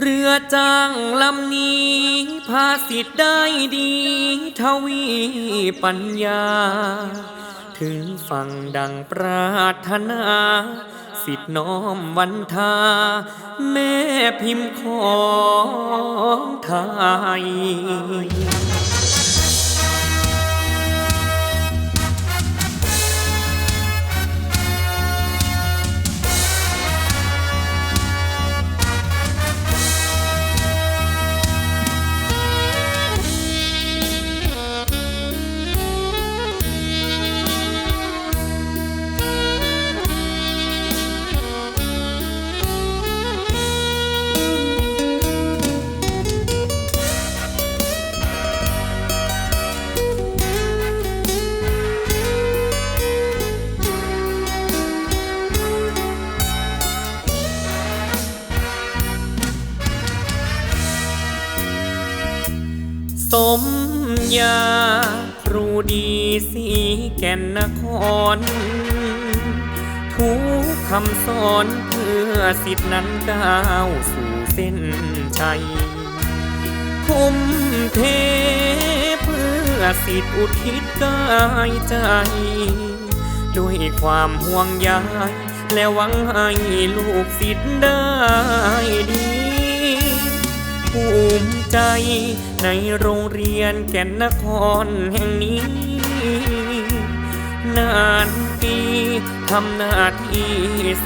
เรือจ้างลำนี้พาสิทธิ์ได้ดีทวีปัญญา ถึงฝั่งดังปรารถนา สิทธิ์น้อมวันทา แม่พิมพ์ของไทย ยาครูดีสีแก่นนคร ทุกคำสอนเพื่อสิทธินั้นก้าวสู่เส้นชัยทุ่มเทเพื่อสิทธิอุทิศกายใจ ด้วยความห่วงใยและหวังให้ลูกศิษย์ได้ดี ภูมิใจ ในโรงเรียนแก่นนครแห่งนี้ นานปีทำหน้าที่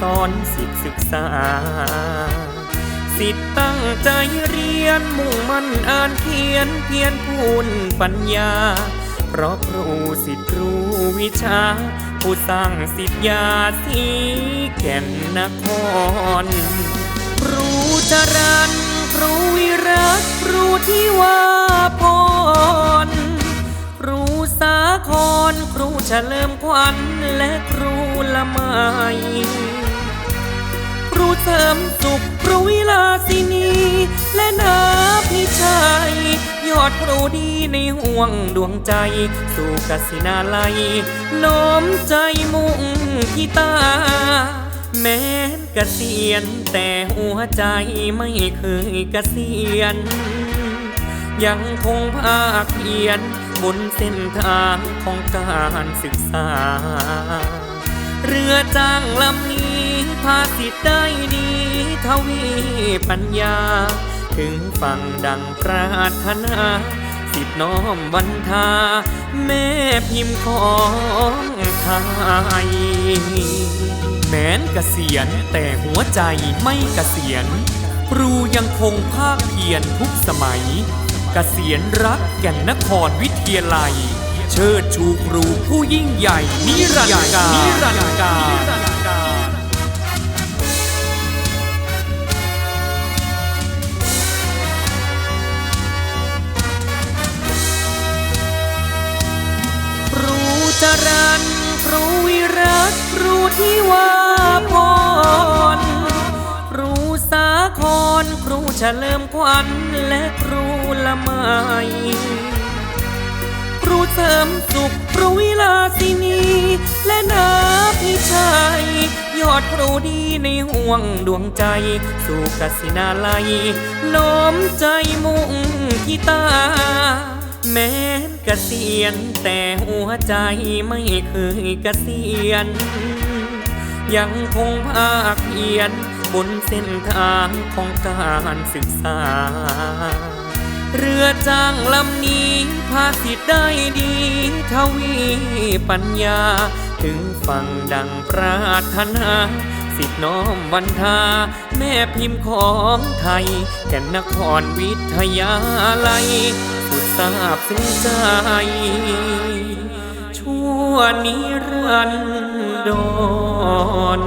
สอนสิทธิศึกษา สิทธิตั้งใจเรียนมุ่งมั่นอ่านเขียนเพียรพูนปัญญา เพราะครูสิทธิ์รู้วิชา ผู้สร้างสิทธยาสีแก่นนคร รูจรัน ที่ว่าพร ครูสาครครูเฉลิมขวัญและครูละไมครูเสริมสุขครูวิลาสินี และนาพิชัย ยอดครูดีในห่วงดวงใจ สู่กสินาลัยน้อมใจมุ่งกีตาแม้นเกษียณแต่หัวใจไม่เคยเกษียณ ยังคงภาคเพียรบนเส้นทางของการศึกษา เรือจ้างลำนี้พาสิทธิ์ได้ดีทวีปัญญา ถึงฝั่งดังปรารถนาสิทธิน้อมวันทา แม่พิมพ์ของไทยแม้นเกษียณแต่หัวใจไม่เกษียณครูยังคงภาคเพียรทุกสมัย กษียณรักแก่นนครวิทยาลัย เชิดชูครูผู้ยิ่งใหญ่ นิรันดร์การนิรันดร์การครูจรันครูวิรัตครูที่ว่า เฉลิมขวัญและครูละไมครูเสริมสุขครูวิลาสินี และนาพิชัย ยอดครูดีในห่วงดวงใจ สู่กสินาลัยน้อมใจมุ่งกีตาแม้นเกษียณแต่หัวใจไม่เคยเกษียณยังคงภาคเพียร บนเส้นทางของการศึกษา เรือจ้างลำนี้พาสิได้ดีทวีปัญญา ถึงฝั่งดังปรารถนาสิทธิ์น้อมวันทา แม่พิมพ์ของไทย แก่นนครวิทยาลัย สุดทราบซึ้งใจ ชั่วนิรันดร